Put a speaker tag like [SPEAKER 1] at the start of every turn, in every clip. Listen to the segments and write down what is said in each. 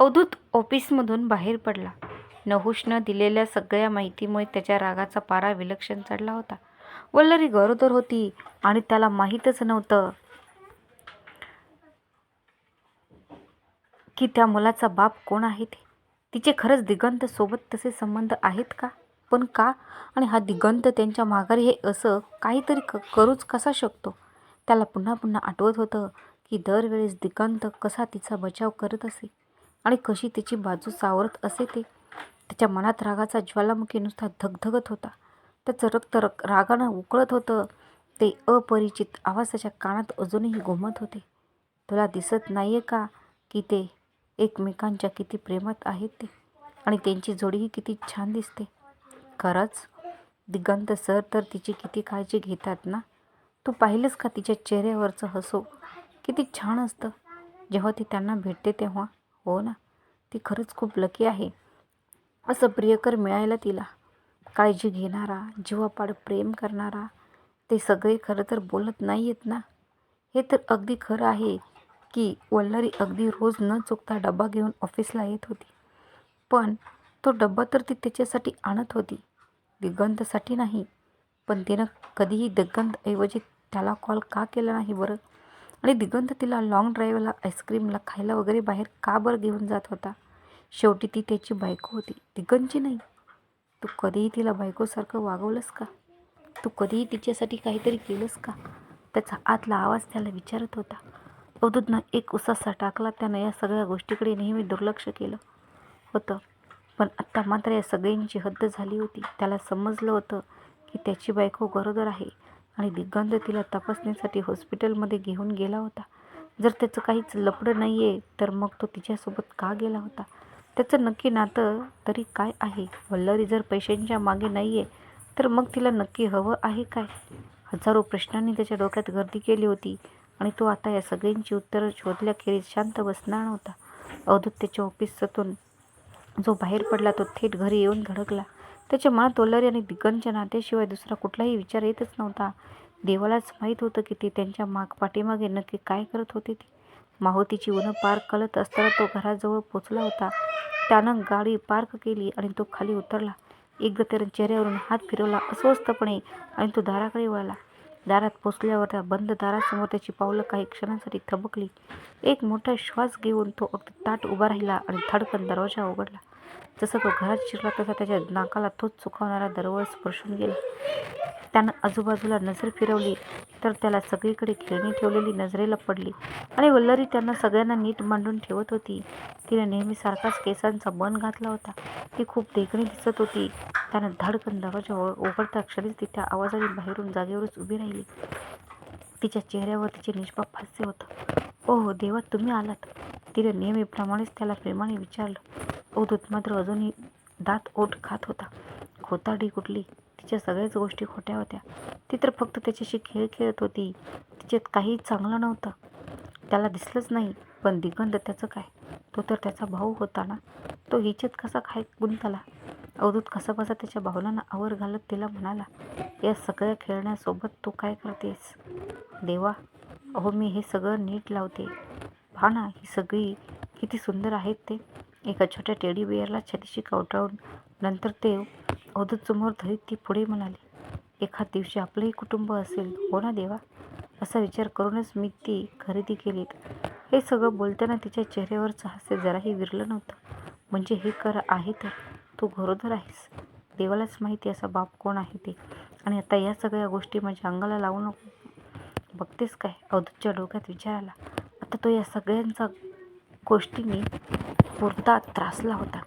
[SPEAKER 1] अवधूत ऑफिसमधून बाहेर पडला. नहुषनं दिलेल्या सगळ्या माहितीमुळे त्याच्या रागाचा पारा विलक्षण चढला होता. वल्लरी गरोदर होती आणि त्याला माहीतच नव्हतं की त्या मुलाचा बाप कोण आहे ते. तिचे खरंच दिगंत सोबत तसे संबंध आहेत का? पण का? आणि हा दिगंत त्यांच्या माघारी हे असं काहीतरी क करूच कसा शकतो? त्याला पुन्हा पुन्हा आठवत होतं की दरवेळेस दिगंत कसा तिचा बचाव करत असे आणि कशी तिची बाजू सावरत असे ते. त्याच्या मनात रागाचा ज्वालामुखी नुसता धगधगत होता. त्याचं रक्त रागानं उकळत होतं. ते अपरिचित आवाज त्याच्या कानात अजूनही घुमत होते. तुला दिसत नाही आहे का की ते एकमेकांच्या किती प्रेमात आहेत ते? आणि त्यांची जोडीही किती छान दिसते. खरंच? दिगंत सर तर तिची किती काळजी घेतात ना? तू पाहिलंस का तिच्या चेहऱ्यावरचं हसू? किती छान असतं जेव्हा ती त्यांना भेटते तेव्हा. हो ना? ती खरंच खूप लकी आहे असं प्रियकर मिळायला तिला. काळजी घेणारा, जीवापाड प्रेम करणारा. ते सगळे खरं तर बोलत नाही आहेत ना? हे तर अगदी खरं आहे की वल्लरी अगदी रोज न चुकता डबा घेऊन ऑफिसला येत होती. पण तो डबा तर ती त्याच्यासाठी आणत होती, दिगंतसाठी नाही. पण तिनं कधीही दिगंतऐवजी त्याला कॉल का केला नाही बरं? आणि दिगंत तिला लाँग ड्राईव्हला, आईस्क्रीमला, खायला वगैरे बाहेर का बरं घेऊन जात होता? शेवटी ती त्याची बायको होती, दिगंतची नाही. तू कधीही तिला बायकोसारखं वागवलंस का? तू कधीही तिच्यासाठी काहीतरी केलंस का? त्याचा आतला आवाज त्याला विचारत होता. अवधूतनं एक उसासा टाकला. त्यानं या सगळ्या गोष्टीकडे नेहमी दुर्लक्ष केलं होतं. पण आत्ता मात्र या सगळ्यांची हद्द झाली होती. त्याला समजलं होतं की त्याची बायको गरोदर आहे आणि दिग्गंध तिला तपासणीसाठी हॉस्पिटलमध्ये घेऊन गेला होता. जर त्याचं काहीच लपडं नाही आहे तर मग तो तिच्यासोबत का गेला होता? त्याचं नक्की नातं तरी काय आहे? वल्लरी जर पैशांच्या मागे नाही आहे तर मग तिला नक्की हवं आहे काय? हजारो प्रश्नांनी त्याच्या डोक्यात गर्दी केली होती आणि तो आता या सगळ्यांची उत्तरं शोधल्याखेरीज शांत बसणार नव्हता. अवधूत त्याच्या ऑफिसातून जो बाहेर पडला तो थेट घरी येऊन धडकला. त्याच्या मनात दोलारी आणि दिगंतच्या नात्याशिवाय दुसरा कुठलाही विचार येतच नव्हता. देवालाच माहीत होतं की ते त्यांच्या माग पाठीमागे नक्की काय करत होते ते. माहुतीची उन्हं पार कलत असताना तो घराजवळ पोचला होता. त्यानं गाडी पार्क केली आणि तो खाली उतरला. एकदा त्यानं चेहऱ्यावरून हात फिरवला अस्वस्थपणे आणि तो दाराकडे वळला. दारात पोचल्यावर त्या बंद दारासमोर त्याची पावलं काही क्षणांसाठी थबकली. एक मोठा श्वास घेऊन तो अगदी ताट उभा राहिला आणि धडकन दरवाजा उघडला. जसा तो घरात शिरला तसा त्याच्या नाकाला तोच चुकावणारा दरवळ स्पर्शून गेला. त्यानं आजूबाजूला नजर फिरवली तर त्याला सगळीकडे खेळणी ठेवलेली नजरेला पडली आणि वल्लरी त्यांना सगळ्यांना नीट मांडून ठेवत होती. तिनं नेहमीसारखाच केसांचा बन घातला होता. ती खूप देखणी दिसत होती. त्यानं धडकन दरवाजा उघडता क्षणीच तिथ्या आवाजाने बाहेरून जागेवरच उभी राहिली. तिच्या चेहऱ्यावर तिचे निष्पाप हास्य होतं. ओहो देवा तुम्ही आलात? तिने नेहमीप्रमाणेच त्याला प्रेमाने विचारलं. अवधूत मात्र अजूनही दात ओठ खात होता. खोतारडी कुठली? तिच्या सगळ्याच गोष्टी खोट्या होत्या. ती तर फक्त त्याच्याशी खेळ खेळत होती. तिच्यात काही चांगलं नव्हतं. त्याला दिसलंच नाही. पण दिगंध त्याचं काय? तो तर त्याचा भाऊ होता ना? तो हिच्यात कसा काय गुंतला? अवधूत कसाबसा त्याच्या भावनांना आवर घालत तिला म्हणाला, या सगळ्या खेळण्यासोबत तू काय करतेस देवा, अहो मी हे सगळं नीट लावते पहा ना ही सगळी किती सुंदर आहेत ते. एका छोट्या टेडी बिअरला छातीशी कवटाळून नंतर ते अवधूतसमोर धरीत ती पुढे म्हणाली, एखाद दिवशी आपलंही कुटुंब असेल हो ना देवा? असा विचार करूनच मी ती खरेदी केलीत. हे सगळं बोलताना तिच्या चेहऱ्यावरचं हास्य जराही विरलं नव्हतं. म्हणजे हे कर आहे तर तू घरोदर आहेस. देवालाच माहिती असा बाप कोण आहे ते. आणि आता या सगळ्या गोष्टी माझ्या अंगाला लावू नको बघतेस काय? अवधूतच्या डोक्यात विचार आला. आता तो या सगळ्यांचा गोष्टींनी पुरता त्रासला होता.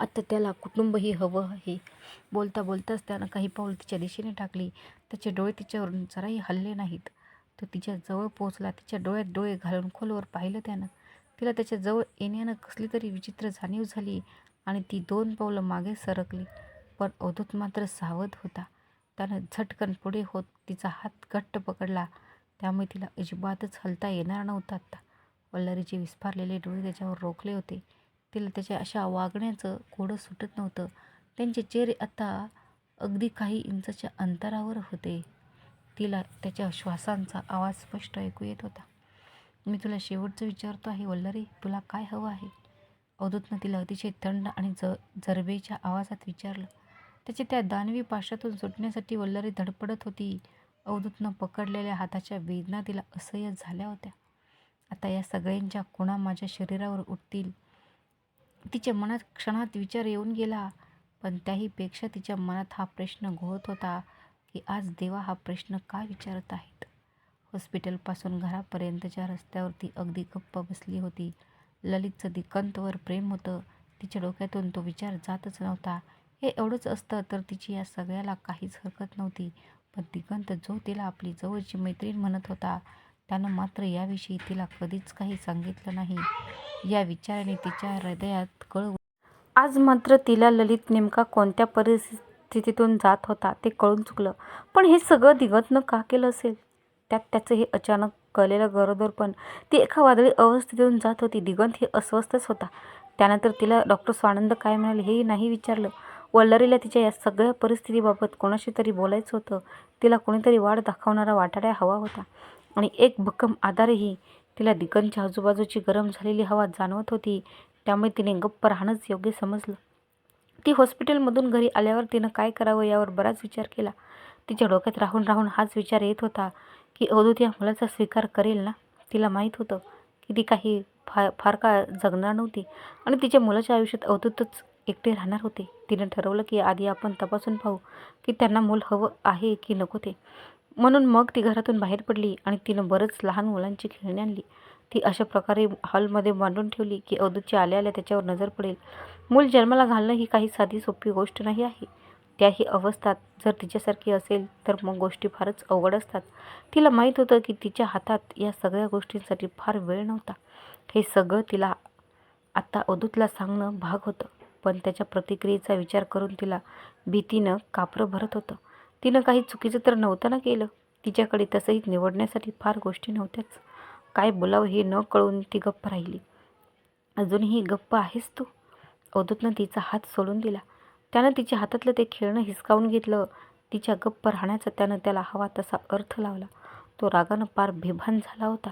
[SPEAKER 1] आता त्याला कुटुंबही हवं आहे. बोलता बोलताच त्यानं काही पाऊल तिच्या दिशेने टाकली. त्याचे डोळे तिच्यावरून जराही हलले नाहीत. तो तिच्या जवळ पोचला. तिच्या डोळ्यात डोळे घालून खोलवर पाहिलं त्यानं. तिला त्याच्याजवळ येण्यानं कसली तरी विचित्र जाणीव झाली आणि ती दोन पावलं मागे सरकली. पण अवधूत मात्र सावध होता. त्यानं झटकन पुढे होत तिचा हात घट्ट पकडला. त्यामुळे तिला अजिबातच हलता येणार नव्हता आता. वल्लरीचे विस्फारलेले डोळे त्याच्यावर रोखले होते. तिला त्याच्या अशा वागण्याचं कोडं सुटत नव्हतं. त्यांचे चेहरे आता अगदी काही इंचाच्या अंतरावर होते. तिला त्याच्या श्वासांचा आवाज स्पष्ट ऐकू येत होता. मी तुला शेवटचं विचारतो आहे वल्लरी तुला काय हवं आहे अवधूतनं तिला अतिशय थंड आणि ज जरबेच्या आवाजात विचारलं त्याची त्या दानवी पाशातून सुटण्यासाठी वल्लरी धडपडत होती अवधूतनं पकडलेल्या हाताच्या वेदना तिला असह्य झाल्या होत्या आता या सगळ्यांच्या खुणा माझ्या शरीरावर उठतील. तिच्या मनात क्षणात विचार येऊन गेला पण त्याहीपेक्षा तिच्या मनात हा प्रश्न घोळत होता की आज देवा हा प्रश्न का विचारत आहेत? हॉस्पिटलपासून घरापर्यंतच्या रस्त्यावरती अगदी गप्प बसली होती. ललितचं दिगंतवर प्रेम होतं. तिच्या डोक्यातून तो विचार जातच नव्हता. हे एवढंच असतं तर तिची या सगळ्याला काहीच हरकत नव्हती. पण दिगंत जो तिला आपली जवळची मैत्रीण म्हणत होता त्यानं मात्र याविषयी तिला कधीच काही सांगितलं नाही. या विचाराने तिच्या हृदयात कळ आज मात्र तिला ललित नेमका कोणत्या परिस्थितीतून जात होता ते कळून चुकलं. पण हे सगळं दिगंतनं का केलं असेल? त्यात त्याचं हे अचानक कळलेलं गरोदर पण ती एका वादळी अवस्थेतून जात होती. दिगंत हे अस्वस्थच होता. त्यानंतर तिला डॉक्टर स्वानंद काय म्हणाले हेही नाही विचारलं. वल्लरीला तिच्या या सगळ्या परिस्थितीबाबत कोणाशी तरी बोलायचं होतं. तिला कोणीतरी वाट दाखवणारा वाटाड्या हवा होता. आणि एक भक्कम आधारही तिला दिगंतच्या आजूबाजूची गरम झालेली हवा जाणवत होती. त्यामुळे तिने गप्प राहणंच योग्य समजलं. ती हॉस्पिटलमधून घरी आल्यावर तिनं काय करावं यावर बराच विचार केला. तिच्या डोक्यात राहून राहून हाच विचार येत होता की अवधूत या मुलाचा स्वीकार करेल ना? तिला माहीत होतं की ती काही फा फार काळ जगणार नव्हती आणि तिच्या मुलाच्या आयुष्यात अवधूतच एकटे राहणार होते. तिनं ठरवलं की आधी आपण तपासून पाहू की त्यांना मूल हवं आहे की नको ते. म्हणून मग ती घरातून बाहेर पडली आणि तिनं बरंच लहान मुलांची खेळणी आणली. ती अशा प्रकारे हॉलमध्ये मांडून ठेवली की अवधूतची आल्या आल्या त्याच्यावर नजर पडेल. मूल जन्माला घालणं ही काही साधी सोपी गोष्ट नाही आहे. त्याही अवस्थात जर तिच्यासारखी असेल तर मग गोष्टी फारच अवघड असतात. तिला माहीत होतं की तिच्या हातात या सगळ्या गोष्टींसाठी फार वेळ नव्हता. हे सगळं तिला आत्ता अवधूतला सांगणं भाग होतं. पण त्याच्या प्रतिक्रियेचा विचार करून तिला भीतीनं कापरं भरत होतं. तिनं काही चुकीचं तर नव्हतं ना केलं. तिच्याकडे तसंही निवडण्यासाठी फार गोष्टी नव्हत्याच. काय बोलावं हे न कळून ती गप्प राहिली. अजूनही गप्प आहेस तू? अवधूतनं तिचा हात सोडून दिला. त्यानं तिच्या हातातलं ते खेळणं हिसकावून घेतलं. तिच्या गप्प राहण्याचा त्यानं त्याला हवा तसा अर्थ लावला. तो रागानं पार बेभान झाला होता.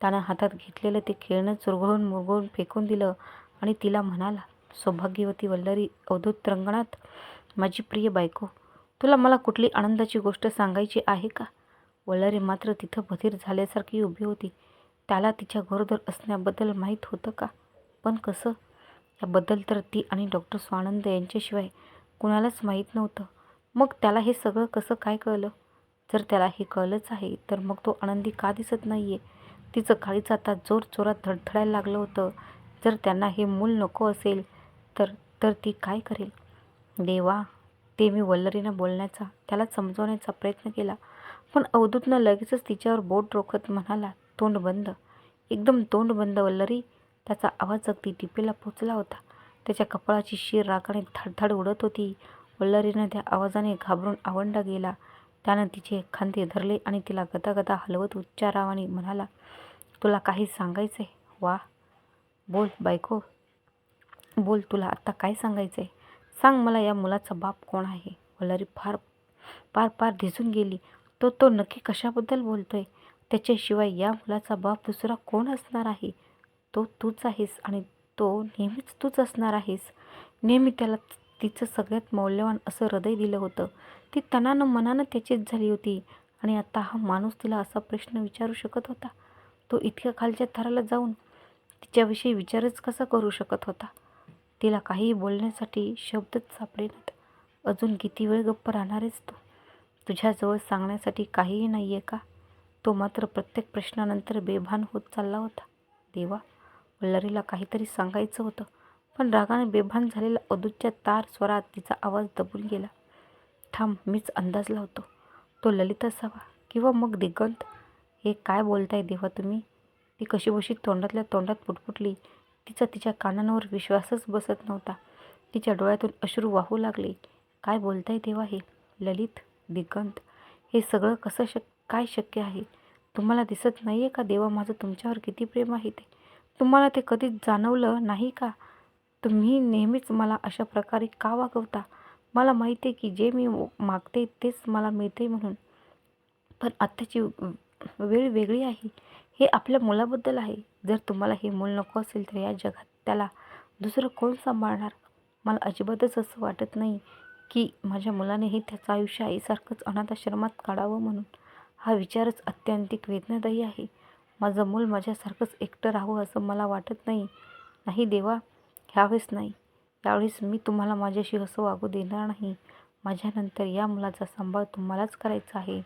[SPEAKER 1] त्यानं हातात घेतलेलं ते खेळणं चुरगळून मुरगळून फेकून दिलं आणि तिला म्हणाला सौभाग्यवती वल्लरी अवधूत रंगणात माझी प्रिय बायको तुला मला कुठली आनंदाची गोष्ट सांगायची आहे का? वल्लरी मात्र तिथं बधीर झाल्यासारखी उभी होती. त्याला तिच्या गरोदर असण्याबद्दल माहीत होतं का? पण कसं? याबद्दल तर ती आणि डॉक्टर स्वानंद यांच्याशिवाय कुणालाच माहीत नव्हतं. मग त्याला हे सगळं कसं काय कळलं? जर त्याला हे कळलंच आहे तर मग तो आनंदी का दिसत नाही आहे तिचं काळीचं आता जोर जोरात धडधडायला लागलं होतं. जर त्यांना हे मूल नको असेल तर तर ती काय करेल? देवा ते मी वल्लरीनं बोलण्याचा त्याला समजवण्याचा प्रयत्न केला. पण अवधूतनं लगेचच तिच्यावर बोट रोखत म्हणाला तोंड बंद. एकदम तोंड बंद वल्लरी. त्याचा आवाज अगदी टिपेला पोचला होता. त्याच्या कपाळाची शीर रागाने धडधड उडत होती. वल्लरीनं त्या आवाजाने घाबरून आवंडा गेला. त्यानं तिचे खांदे धरले आणि तिला गदागदा हलवत उच्चारावाने म्हणाला तुला काही सांगायचं आहे वा बोल बायको. बोल तुला आत्ता काय सांगायचं आहे सांग मला या मुलाचा बाप कोण आहे? वल्लरी फार पार पार धिजून गेली. तो तो नक्की कशाबद्दल बोलतोय? त्याच्याशिवाय या मुलाचा बाप दुसरा कोण असणार आहे? तो तूच आहेस आणि तो नेहमीच तूच असणार आहेस. नेहमी त्याला तिचं सगळ्यात मौल्यवान असं हृदय दिलं होतं. ती तणानं मनानं त्याचीच झाली होती. आणि आता हा माणूस तिला असा प्रश्न विचारू शकत होता. तो इतक्या खालच्या थराला जाऊन तिच्याविषयी विचारच कसा करू शकत होता? तिला काहीही बोलण्यासाठी शब्दच सापडेनात अजून किती वेळ गप्प राहणारेस तू? तुझ्याजवळ सांगण्यासाठी काहीही नाही आहे का? तो मात्र प्रत्येक प्रश्नानंतर बेभान होत चालला होता. देवा वल्लरीला काहीतरी सांगायचं होतं पण रागाने बेभान झालेल्या अदूतच्या तार स्वरात तिचा आवाज दबून गेला. थांब मीच अंदाज लावतो तो ललित असावा किंवा मग दिगंत? हे काय बोलताय देवा तुम्ही? ती कशीबशी तोंडातल्या तोंडात पुटपुटली तिचा तिच्या कानांवर विश्वासच बसत नव्हता. तिच्या डोळ्यातून अश्रू वाहू लागले. काय बोलताय देवा हे? ललित दिगंत हे सगळं कसं शक काय शक्य आहे? तुम्हाला दिसत नाही आहे का देवा माझं तुमच्यावर किती प्रेम आहे ते? तुम्हाला ते कधीच जाणवलं नाही का? तुम्ही नेहमीच मला अशा प्रकारे का वागवता? मला माहिती आहे की जे मी मागते तेच मला मिळते म्हणून. पण आत्ताची वेळ वेगळी आहे. हे आपल्या मुलाबद्दल आहे. जर तुम्हाला हे मूल नको असेल तर या जगात त्याला दुसरं कोण सांभाळणार? मला अजिबातच असं वाटत नाही की माझ्या मुलानेही त्याचं आयुष्य आईसारखंच अनाथाश्रमात काढावं म्हणून. हा विचारच अत्यंतिक वेदनादायी आहे. माझं मूल माझ्यासारखंच एकटं राहावं असं मला वाटत नाही. नाही देवा ह्यावेळेस नाही. यावेळेस मी तुम्हाला माझ्याशी असं वागू देणार नाही. माझ्यानंतर या मुलाचा सांभाळ तुम्हालाच करायचा आहे.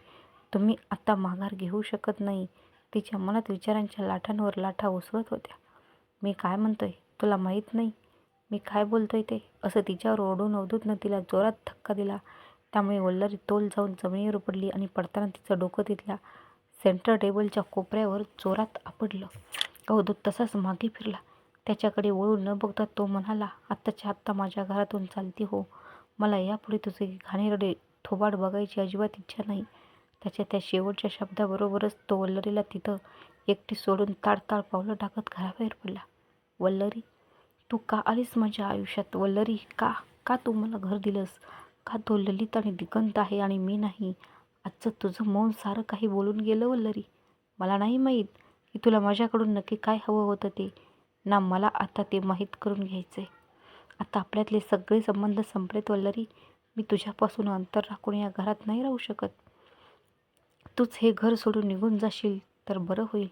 [SPEAKER 1] तुम्ही आता माघार घेऊ शकत नाही. तिच्या मनात विचारांच्या लाटांवर लाटा उसळत होत्या. मी काय म्हणतोय? तुला माहीत नाही. मी काय बोलतोय ते? असं तिच्यावर ओढून अवधूतनं तिला जोरात धक्का दिला. त्यामुळे वल्लरी तोल जाऊन जमिनीवर पडली आणि पडताना तिचं डोकं तिथल्या सेंटर टेबलच्या कोपऱ्यावर जोरात आपडलं अवधूत तसाच मागे फिरला. त्याच्याकडे वळून न बघता तो म्हणाला आत्ताच्या आत्ता माझ्या घरातून चालती हो. मला यापुढे तुझे घाणेरडे थोबाड बघायची अजिबात इच्छा नाही. त्याच्या त्या शेवटच्या शब्दाबरोबरच तो वल्लरीला तिथं एकटी सोडून ताडताड पावलं टाकत घराबाहेर पडला. वल्लरी तू का आलीस माझ्या आयुष्यात? वल्लरी का का तू मला घर दिलंस? का तो ललित आणि दिगंत आहे आणि मी नाही? आजचं तुझं मौन सारं काही बोलून गेलं वल्लरी? मला नाही माहीत की तुला माझ्याकडून नक्की काय हवं होतं ते. ना मला आता ते माहीत करून घ्यायचं आहे आता आपल्यातले सगळे संबंध संपलेत वल्लरी. मी तुझ्यापासून अंतर राखून या घरात नाही राहू शकत. तूच हे घर सोडून निघून जाशील तर बरं होईल.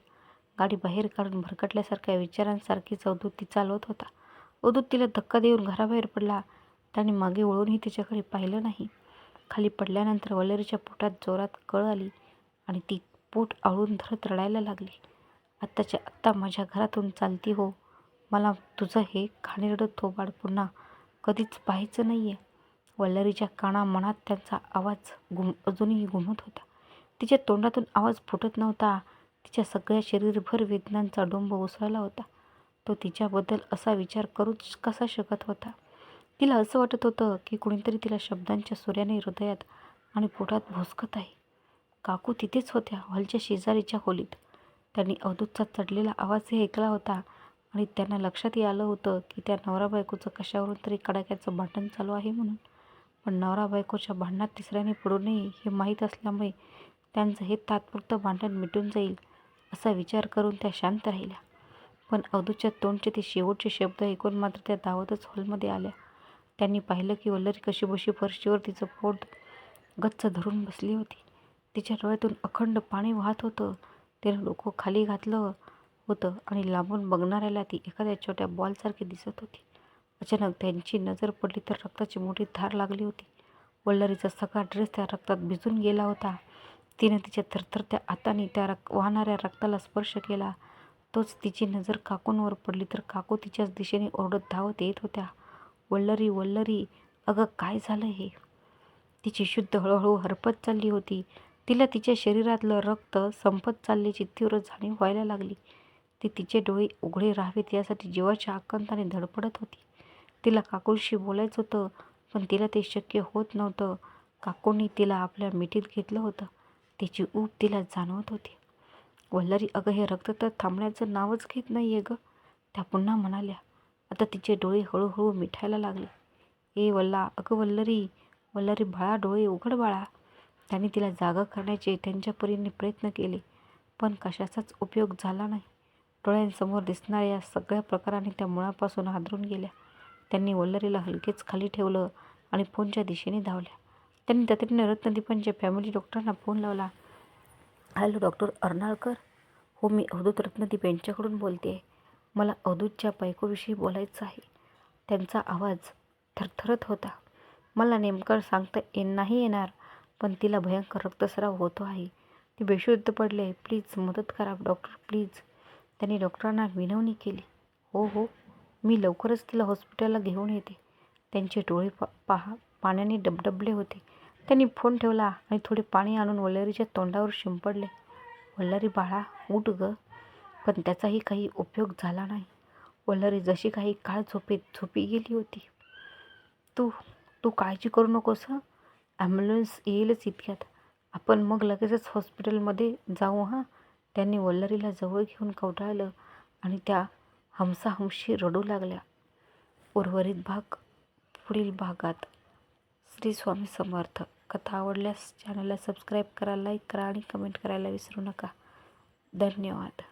[SPEAKER 1] गाडी बाहेर काढून भरकटल्यासारख्या विचारांसारखीच अवधूत ती चालवत होता. अवधूत तिला धक्का देऊन घराबाहेर पडला. त्याने मागे वळूनही तिच्याकडे पाहिलं नाही. खाली पडल्यानंतर वल्लरीच्या पोटात जोरात कळ आली आणि ती पोट आळून धरत रडायला लागली. आत्ताच्या आत्ता माझ्या घरातून चालती हो. मला तुझं हे खाणेरडं थोबाड पुन्हा कधीच पाहायचं नाही आहे वल्लरीच्या काना मनात त्यांचा आवाज गुम अजूनही घुमत होता. तिच्या तोंडातून आवाज फुटत नव्हता. तिच्या सगळ्या शरीरभर वेदनांचा डोंब उसळला होता. तो तिच्याबद्दल असा विचार करूच कसा शकत होता? तिला असं वाटत होतं की कुणीतरी तिला शब्दांच्या सूर्याने हृदयात आणि पोटात भोसकत आहे. काकू तिथेच होत्या हॉलच्या शेजारीच्या खोलीत. त्यांनी अवधूतचा चढलेला आवाजही ऐकला होता आणि त्यांना लक्षातही आलं होतं की त्या नवरा बायकोचं कशावरून तरी कडाक्याचं भांडण चालू आहे म्हणून. पण नवरा बायकोच्या भांडणात तिसऱ्याने पडू नये हे माहीत असल्यामुळे त्यांचं हे तात्पुरतं भांडण मिटून जाईल असा विचार करून त्या शांत राहिल्या. पण अवधूच्या तोंडचे ते शेवटचे शब्द ऐकून मात्र त्या धावतच हॉलमध्ये आल्या. त्यांनी पाहिलं की वल्लरी कशी बशी फरशीवर तिचं पोट गच्च धरून बसली होती. तिच्या डोळ्यातून अखंड पाणी वाहत होतं. तिनं डोकं खाली घातलं होतं आणि लांबून बघणाऱ्याला ती एखाद्या छोट्या बॉलसारखी दिसत होती. अचानक त्यांची नजर पडली तर रक्ताची मोठी धार लागली होती. वल्लरीचा सगळा ड्रेस त्या रक्तात भिजून गेला होता. तिने तिच्या थरथरत्या हाताने त्या रक् वाहणाऱ्या रक्ताला स्पर्श केला. तोच तिची नजर काकूंवर पडली तर काकू तिच्याच दिशेने ओरडत धावत येत होत्या. वल्लरी वल्लरी अगं काय झालं हे? तिची शुद्ध हळूहळू हरपत चालली होती. तिला तिच्या शरीरातलं रक्त संपत चालल्याची तीव्र जाणीव व्हायला लागली. ती तिचे डोळे उघडे राहावेत यासाठी जीवाच्या आकंताने धडपडत होती. तिला काकूंशी बोलायचं होतं पण तिला ते शक्य होत नव्हतं. काकूंनी तिला आपल्या मिठीत घेतलं होतं. तिची ऊब तिला जाणवत होती. वल्लरी अगं हे रक्त तर थांबण्याचं नावच घेत नाही आहे गं. त्या पुन्हा म्हणाल्या आता तिचे डोळे हळूहळू मिठायला लागले. ए वल्ला अगं वल्लरी वल्लरी बाळा डोळे उघड बाळा. त्याने तिला जागा करण्याचे त्यांच्या परीने प्रयत्न केले पण कशाचाच उपयोग झाला नाही. डोळ्यांसमोर दिसणाऱ्या सगळ्या प्रकाराने त्या मुळापासून हादरून गेल्या. त्यांनी वल्लरीला हलकेच खाली ठेवलं आणि फोनच्या दिशेने धावल्या. त्यांनी तातडीने रत्नदीपांच्या फॅमिली डॉक्टरांना फोन लावला हॅलो डॉक्टर अर्नाळकर हो मी अवधूत रत्नदीप यांच्याकडून बोलते आहे मला अवधूतच्या बायकोविषयी बोलायचं आहे. त्यांचा आवाज थरथरत होता. मला नेमकं सांगता ये नाही येणार पण तिला भयंकर रक्तस्राव होतो आहे. ती बेशुद्ध पडले. प्लीज मदत करा डॉक्टर प्लीज. त्यांनी डॉक्टरांना विनवणी केली. हो हो मी लवकरच तिला हॉस्पिटलला घेऊन येते. त्यांचे डोळे पा पहा पाण्याने डबडबले होते. त्यांनी फोन ठेवला आणि थोडे पाणी आणून वल्लरीच्या तोंडावर शिंपडले. वल्लरी बाळा उठ ग. पण त्याचाही काही उपयोग झाला नाही. वल्लरी जशी काही काळ झोपेत झोपी गेली होती. तू तू काळजी करू नकोस हं. ॲम्ब्युलन्स येईलच इतक्यात. आपण मग लगेचच हॉस्पिटलमध्ये जाऊ हां. त्यांनी वल्लरीला जवळ घेऊन कवटाळलं आणि त्या हमसाहमशी रडू लागल्या. उर्वरित भाग पुढील भागात. श्री स्वामी समर्थ. कथा आवडल्यास चॅनलला सबस्क्राईब करा लाईक करा आणि कमेंट करायला विसरू नका. धन्यवाद.